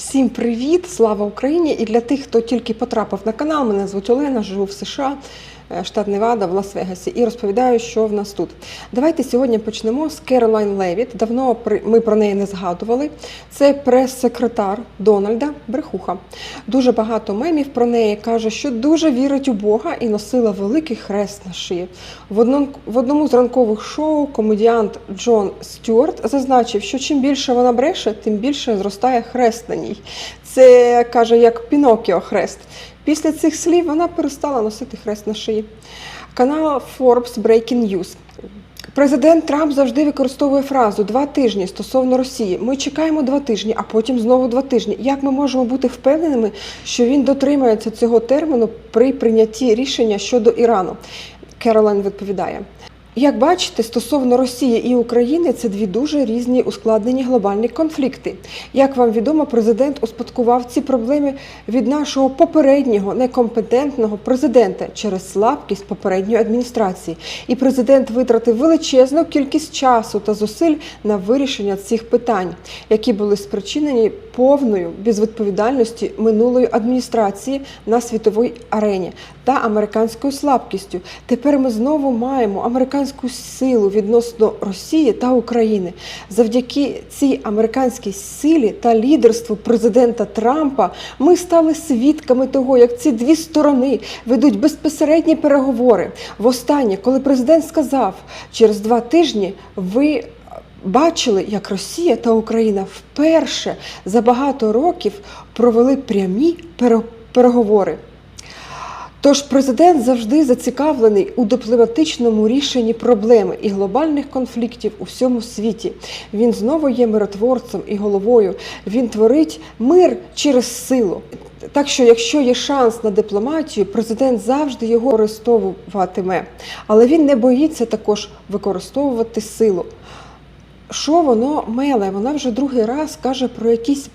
Всім привіт! Слава Україні! І для тих, хто тільки потрапив на канал, мене звуть Олена, живу в США, штат Невада, в Лас-Вегасі, і розповідаю, що в нас тут. Давайте сьогодні почнемо з Керолайн Левіт. Давно ми про неї не згадували. Це прес-секретар Дональда Брехуха. Дуже багато мемів про неї каже, що дуже вірить у Бога і носила великий хрест на шиї. В одному, в одному з ранкових шоу комедіант Джон Стюарт зазначив, що чим більше вона бреше, тим більше зростає хрест на ній. Це каже як Пінокіо хрест. Після цих слів вона перестала носити хрест на шиї. Канал Forbes Breaking News. Президент Трамп завжди використовує фразу два тижні стосовно Росії. Ми чекаємо два тижні, а потім знову два тижні. Як ми можемо бути впевненими, що він дотримається цього терміну при прийнятті рішення щодо Ірану? Керолайн відповідає. Як бачите, стосовно Росії і України це дві дуже різні ускладнені глобальні конфлікти. Як вам відомо, президент успадкував ці проблеми від нашого попереднього некомпетентного президента через слабкість попередньої адміністрації. І президент витратив величезну кількість часу та зусиль на вирішення цих питань, які були спричинені повною безвідповідальності минулої адміністрації на світовій арені та американською слабкістю. Тепер ми знову маємо американську силу відносно Росії та України. Завдяки цій американській силі та лідерству президента Трампа ми стали свідками того, як ці дві сторони ведуть безпосередні переговори. Востаннє, коли президент сказав, через два тижні ви. Бачили, як Росія та Україна вперше за багато років провели прямі переговори. Тож президент завжди зацікавлений у дипломатичному рішенні проблеми і глобальних конфліктів у всьому світі. Він знову є миротворцем і головою. Він творить мир через силу. Так що, якщо є шанс на дипломатію, президент завжди його використовуватиме. Але він не боїться також використовувати силу. Що воно меле? Вона вже другий раз каже про якісь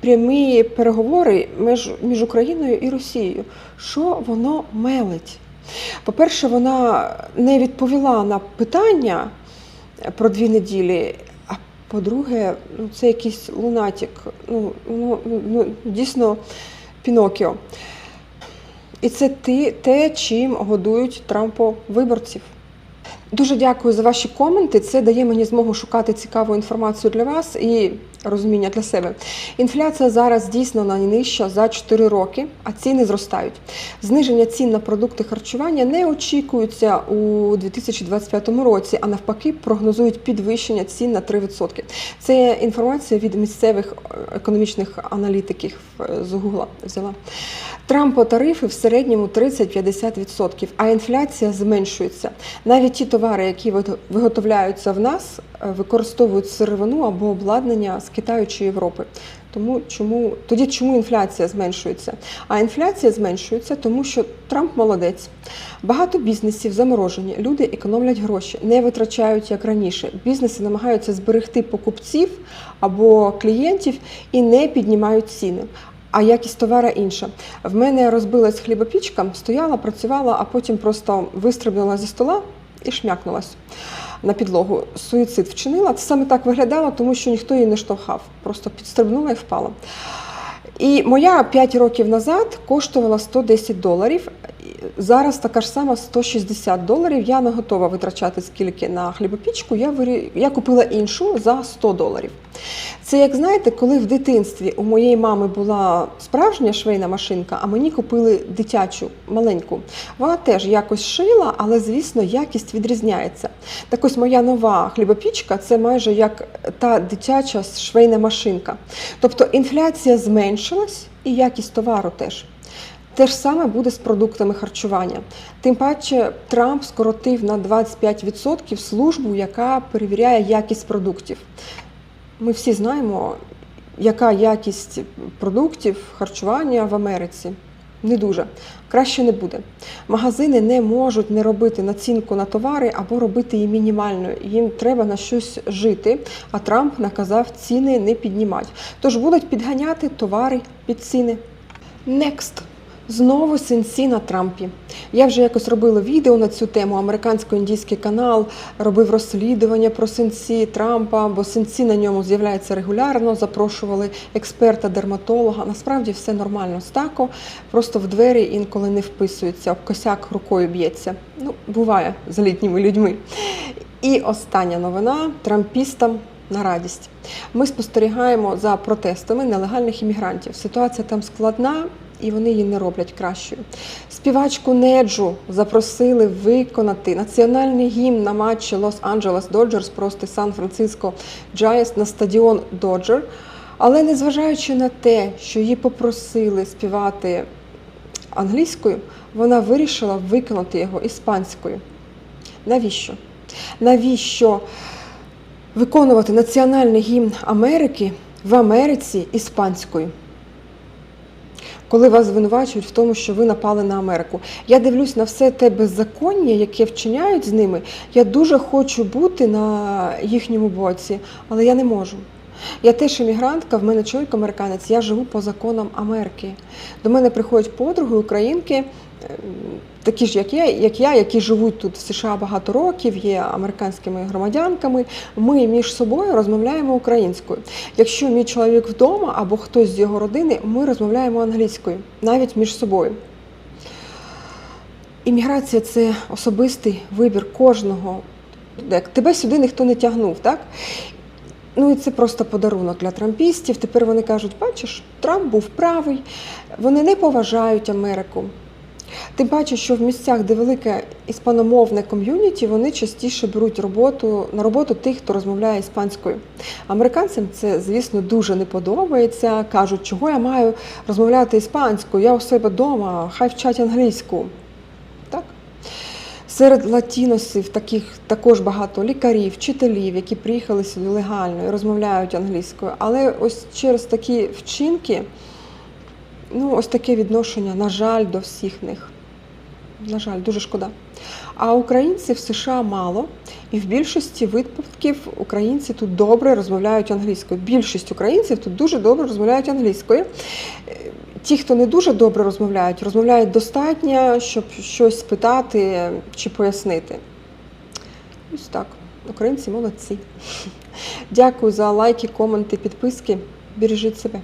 прямі переговори між, між Україною і Росією. Що воно мелить? По-перше, вона не відповіла на питання про дві неділі. А по-друге, ну, це якийсь лунатик. Ну, ну, ну, дійсно Пінокіо. І це те, чим годують Трампо виборців. Дуже дякую за ваші коменти. Це дає мені змогу шукати цікаву інформацію для вас і розуміння для себе. Інфляція зараз дійсно найнижча за 4 роки, а ціни зростають. Зниження цін на продукти харчування не очікується у 2025 році, а навпаки, прогнозують підвищення цін на 3%. Це інформація від місцевих е, економічних аналітиків е, з Гугла взяла. Трампо тарифи в середньому 30-50%, а інфляція зменшується. Навіть ті товари, які виготов- виготовляються в нас, е, використовують сировину або обладнання з Китаю чи Європи. Тому чому тоді чому інфляція зменшується? А інфляція зменшується, тому що Трамп молодець. Багато бізнесів заморожені. Люди економлять гроші, не витрачають як раніше. Бізнеси намагаються зберегти покупців або клієнтів і не піднімають ціни. А якість товара інша. В мене розбилась хлібопічка, стояла, працювала, а потім просто вистрибнула зі стола і шмякнулась на підлогу. Суїцид вчинила. Це саме так виглядало, тому що ніхто її не штовхав. Просто підстрибнула і впала. І моя 5 років назад коштувала 110 доларів. Зараз така ж сама 160 доларів. Я не готова витрачати скільки на хлібопічку. Я вирі... я купила іншу за 100 доларів. Це як знаєте, коли в дитинстві у моєї мами була справжня швейна машинка, а мені купили дитячу маленьку. Вона теж якось шила, але звісно, якість відрізняється. Так ось моя нова хлібопічка це майже як та дитяча швейна машинка. Тобто інфляція зменшилась і якість товару теж. Те ж саме буде з продуктами харчування. Тим паче Трамп скоротив на 25% службу, яка перевіряє якість продуктів. Ми всі знаємо, яка якість продуктів харчування в Америці. Не дуже. Краще не буде. Магазини не можуть не робити націнку на товари або робити її мінімальною. Їм треба на щось жити, а Трамп наказав ціни не піднімати. Тож будуть підганяти товари під ціни. Next. Знову синці на Трампі. Я вже якось робила відео на цю тему. Американсько-індійський канал робив розслідування про синці Трампа, бо синці на ньому з'являються регулярно. Запрошували експерта-дерматолога. Насправді все нормально з тако, просто в двері інколи не вписується, об косяк рукою б'ється. Ну, буває з літніми людьми. І остання новина трампістам на радість. Ми спостерігаємо за протестами нелегальних іммігрантів. Ситуація там складна. І вони її не роблять кращою. Співачку Неджу запросили виконати національний гімн на матчі Лос-Анджелес Доджерс проти Сан-Франциско Джайс на стадіон Доджер. Але незважаючи на те, що її попросили співати англійською, вона вирішила виконати його іспанською. Навіщо? Навіщо виконувати національний гімн Америки в Америці іспанською? Коли вас звинувачують в тому, що ви напали на Америку. Я дивлюсь на все те беззаконня, яке вчиняють з ними. Я дуже хочу бути на їхньому боці, але я не можу. Я теж емігрантка, в мене чоловік американець, я живу по законам Америки. До мене приходять подруги, українки, такі ж, як я, як я, які живуть тут в США багато років, є американськими громадянками. Ми між собою розмовляємо українською. Якщо мій чоловік вдома або хтось з його родини, ми розмовляємо англійською, навіть між собою. Імміграція це особистий вибір кожного. Тебе сюди ніхто не тягнув, так? Ну і це просто подарунок для трампістів. Тепер вони кажуть, бачиш, Трамп був правий, вони не поважають Америку. Тим паче, що в місцях, де велике іспаномовне ком'юніті, вони частіше беруть роботу на роботу тих, хто розмовляє іспанською. Американцям це, звісно, дуже не подобається. Кажуть, чого я маю розмовляти іспанською, я у себе вдома, хай вчать англійську. Так? Серед латіносів таких також багато лікарів, вчителів, які приїхали сюди легально і розмовляють англійською. Але ось через такі вчинки, ну, ось таке відношення, на жаль, до всіх них. На жаль, дуже шкода. А українців в США мало, і в більшості випадків українці тут добре розмовляють англійською. Більшість українців тут дуже добре розмовляють англійською. Ті, хто не дуже добре розмовляють, розмовляють достатньо, щоб щось спитати чи пояснити. Ось так. Українці молодці. Дякую за лайки, коменти, підписки. Бережіть себе.